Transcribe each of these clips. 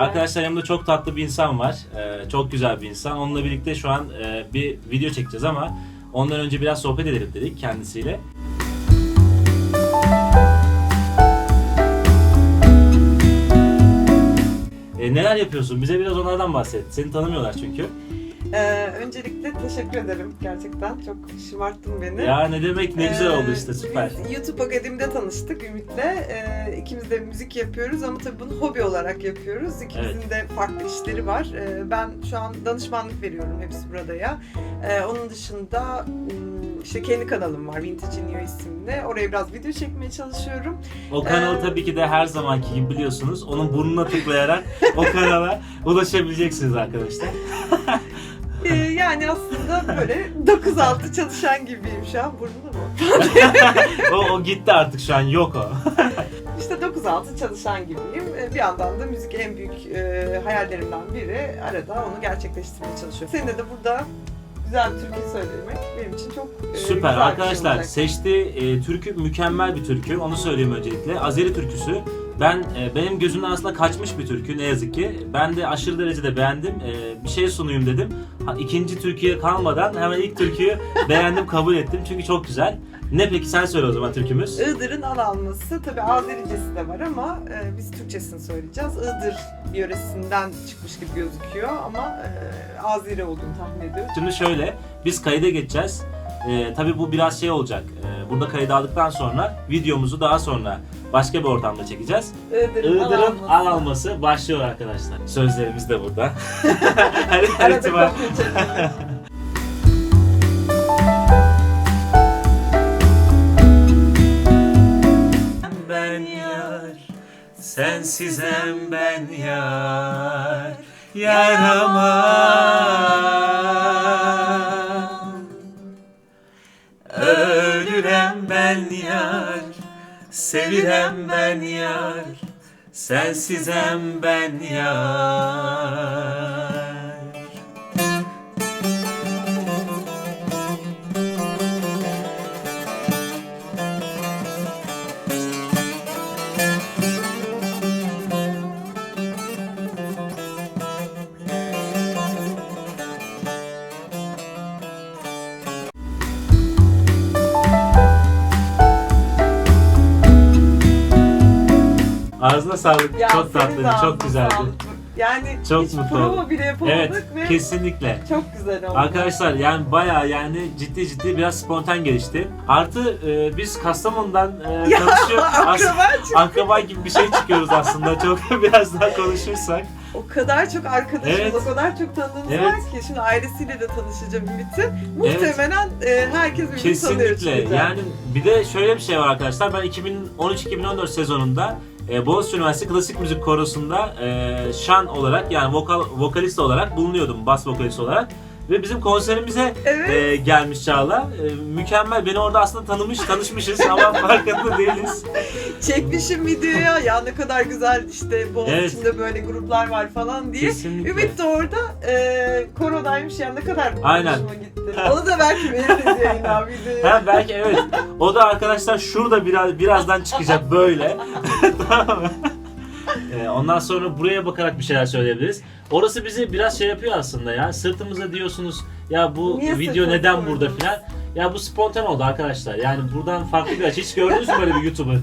Arkadaşlar yanımda çok tatlı bir insan var. Ee, çok güzel bir insan. Onunla birlikte şu an e, bir video çekeceğiz ama ondan önce biraz sohbet edelim dedik kendisiyle. E, neler yapıyorsun? Bize biraz onlardan bahset. Seni tanımıyorlar çünkü. Ee, öncelikle teşekkür ederim gerçekten. Çok şımarttın beni. Ya ne demek ne güzel Ee, oldu işte süper. Biz YouTube Akademi'de tanıştık Ümit'le. Ee, ikimiz de müzik yapıyoruz ama tabii bunu hobi olarak yapıyoruz. İkimizin de farklı işleri var. Ee, ben şu an danışmanlık veriyorum hepsi burada ya. Ee, onun dışında işte kendi kanalım var Vintage in You isimli. Oraya biraz video çekmeye çalışıyorum. O kanalı Ee, tabii ki de her zamanki gibi biliyorsunuz. Onun burnuna tıklayarak o kanala ulaşabileceksiniz arkadaşlar. Yani aslında böyle 9-6 çalışan gibiyim şu an. Burnunda mı? o, o gitti artık şu an yok o. İşte 9-6 çalışan gibiyim. Ee, Bir yandan da müzik en büyük e, hayallerimden biri. Arada onu gerçekleştirmeye çalışıyorum. Seninle de burada güzel bir türkü söylemek benim için çok e, Süper şey arkadaşlar seçtiği e, türkü mükemmel bir türkü onu söyleyeyim öncelikle Azeri türküsü ben e, benim gözümden aslında kaçmış bir türkü ne yazık ki. Ben de aşırı derecede beğendim. E, bir şey sunayım dedim. Ha, ikinci türküye kalmadan hemen ilk türküyü beğendim kabul ettim. Çünkü çok güzel. Ne peki sen söyle o zaman türkümüz. Iğdır'ın al alması. Tabii Azericesi de var ama e, biz Türkçesini söyleyeceğiz. Iğdır yöresinden çıkmış gibi gözüküyor ama e, Azeri olduğunu tahmin ediyorum. Şimdi şöyle biz kayda geçeceğiz. E, tabii bu biraz şey olacak. E, burada kaydı aldıktan sonra videomuzu daha sonra başka bir ortamda çekeceğiz Iğdır'ın, al Iğdır'ın alması. al alması başlıyor arkadaşlar. Her de burada. her, her ihtimal. ben yar, sensizem ben yar, yaramam. Ölürem ben yar, sevirem ben yar, sensizem ben yar. Ağzına sağlık. Ya çok ağzına çok güzeldi. sağlık. Yani Çok hiç mutlu prova bile yapamadık Evet, ve kesinlikle. çok güzel oldu. Arkadaşlar yani bayağı yani ciddi ciddi biraz spontan gelişti. Artı e, biz Kastamonu'dan e, tanışıyor. akraba akraba gibi bir şey çıkıyoruz aslında. Çok biraz daha konuşursak. O kadar çok arkadaşımız, Evet. o kadar çok tanıdığımız Evet. var ki şimdi ailesiyle de tanışacağım Ümit'in. Muhtemelen e, herkes birbirini tanıyor Kesinlikle. Yani bir de şöyle bir şey var arkadaşlar. Ben 2013-2014 sezonunda e, Boğaziçi Üniversitesi Klasik Müzik Korosu'nda e, şan olarak yani vokal vokalist olarak bulunuyordum. Bas vokalist olarak. Ve bizim konserimize Evet. e, gelmiş Çağla. E, mükemmel. Beni orada aslında tanımış, tanışmışız ama farkında değiliz. Çekmişim videoya ya ne kadar güzel işte bu Evet. böyle gruplar var falan diye. Kesinlikle. Ümit de orada e, korodaymış ya ne kadar Aynen. hoşuma gitti. Onu da belki veririz videoya. Ha belki evet. O da arkadaşlar şurada biraz birazdan çıkacak böyle. tamam mı? Ee, ondan sonra buraya bakarak bir şeyler söyleyebiliriz. Orası bizi biraz şey yapıyor aslında ya. Sırtımıza diyorsunuz ya bu Niye video sırtımıza neden burada filan. Ya bu spontan oldu arkadaşlar. Yani buradan farklı bir açı. Hiç gördünüz mü böyle bir YouTube'u?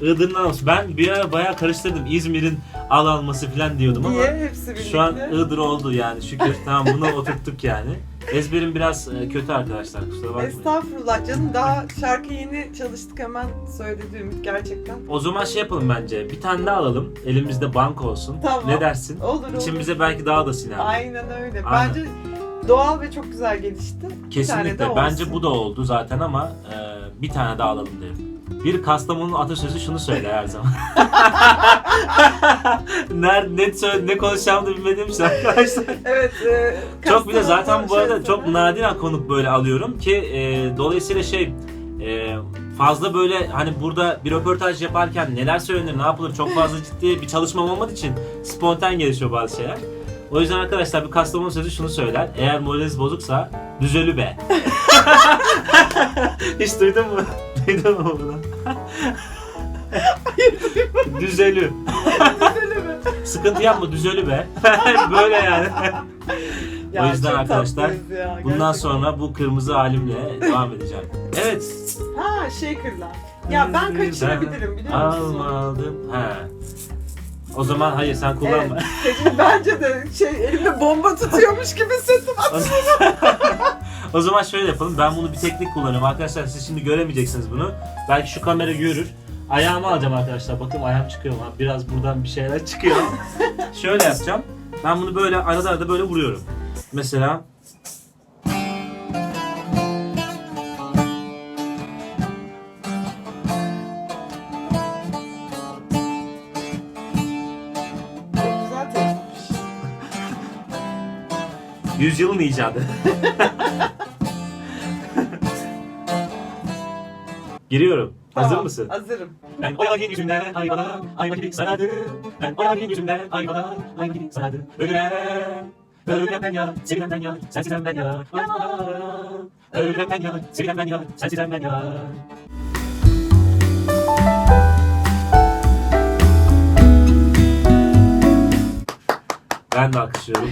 Iğdır'ın alması. Ben bir ara bayağı karıştırdım. İzmir'in al alması filan diyordum ama diye hepsi birlikte. şu an Iğdır oldu yani şükür. Tamam bunu oturttuk yani. Ezberim biraz e, kötü arkadaşlar kusura bakmayın. Estağfurullah canım daha şarkı yeni çalıştık hemen söyledi Ümit gerçekten. O zaman şey yapalım bence. Bir tane daha alalım. Elimizde bank olsun. Tamam. Ne dersin? Olur olur. İçimize belki daha da siner. Aynen öyle. Aynen. Bence doğal ve çok güzel gelişti. Kesinlikle. Bence bu da oldu zaten ama e, bir tane daha alalım derim. Bir Kastamonu'nun atasözü şunu söyler her zaman. Nerede ne, ne konuşacağımı da bilmediğim için arkadaşlar. Evet. E, Çok bir de zaten bu arada çok nadiren konuk böyle alıyorum ki e, dolayısıyla şey e, fazla böyle hani burada bir röportaj yaparken neler söylenir ne yapılır çok fazla ciddi bir çalışmam olmadığı için spontan gelişiyor bazı şeyler. O yüzden arkadaşlar bir Kastamonu sözü şunu söyler. Eğer moraliniz bozuksa düzelü be. Hiç duydun mu? duydun mu bunu? düzelü. Öyle mi? Sıkıntı yapma düzeli be. Böyle yani. Ya o yüzden arkadaşlar ya, bundan gerçekten. sonra bu kırmızı halimle devam edeceğim. Evet. Ha shaker'la. Ya ben kaçırabilirim biliyor musun? Almadım. He. O zaman hayır sen kullanma. Evet. Bence de şey elimde bomba tutuyormuş gibi hissettim. o zaman şöyle yapalım. Ben bunu bir teknik kullanıyorum. Arkadaşlar siz şimdi göremeyeceksiniz bunu. Belki şu kamera görür. Ayağımı alacağım arkadaşlar. Bakın ayağım çıkıyor mu? Biraz buradan bir şeyler çıkıyor. şöyle yapacağım. Ben bunu böyle arada arada böyle vuruyorum. Mesela yüzyılın icadı. Giriyorum. Hazır Tamam, mısın? Hazırım. Ben o yangın yüzünden hayvana, hayvan gibi sanadım. Ben o yangın yüzünden hayvana, hayvan gibi sanadım. Ölülen, ölülen ben ya, sevilen ben ya, sensizem ben ya. Ölülen ben ya, sevilen ben ya, sensizem ben ya. Ben de alkışlıyorum.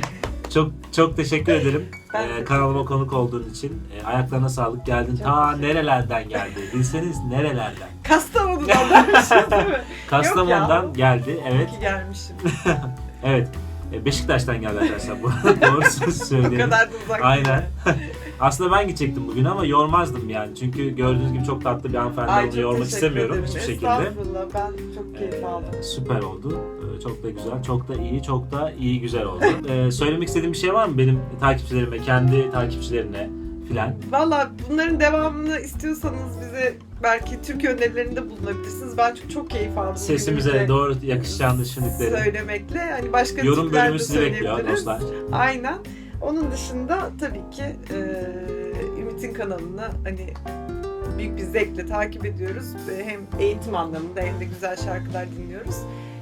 Çok çok teşekkür ederim. Ben Ee, kanalıma konuk olduğun için. Ee, ayaklarına sağlık geldin. Çok Ta nerelerden geldi. Bilseniz nerelerden. Kastamonu'dan gelmişim değil mi? Kastamonu'dan geldi. Evet. İyi ki gelmişim. Evet. E, Beşiktaş'tan geldi arkadaşlar. Bu doğrusunu O söyleyeyim. kadar da uzak. Aynen. Aslında ben gidecektim bugün ama yormazdım yani. Çünkü gördüğünüz gibi çok tatlı bir hanımefendi olduğunu yormak istemiyorum ederim. hiçbir şekilde. Estağfurullah ben çok keyif aldım. Ee, süper oldu. Ee, çok da güzel, çok da iyi, çok da iyi güzel oldu. Ee, söylemek istediğim bir şey var mı benim takipçilerime, kendi takipçilerine filan? Valla bunların devamını istiyorsanız bize belki Türk önerilerinde bulunabilirsiniz. Ben çok, çok keyif aldım. Sesimize de doğru yakışacağını düşündüklerim. söylemekle. Hani başka Yorum tipler bölümü de sizi bekliyor söyleyebiliriz. dostlar. Aynen. Onun dışında tabii ki e, Ümit'in kanalını hani büyük bir zevkle takip ediyoruz. Hem eğitim anlamında hem de güzel şarkılar dinliyoruz.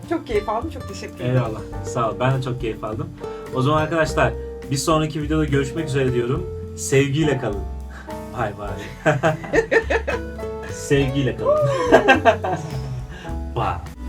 Çok keyif aldım. Çok teşekkür ederim. Eyvallah. Sağ ol. Ben de çok keyif aldım. O zaman arkadaşlar bir sonraki videoda görüşmek üzere diyorum. Sevgiyle kalın. Bay bay. Sevgiyle kalın. Bye.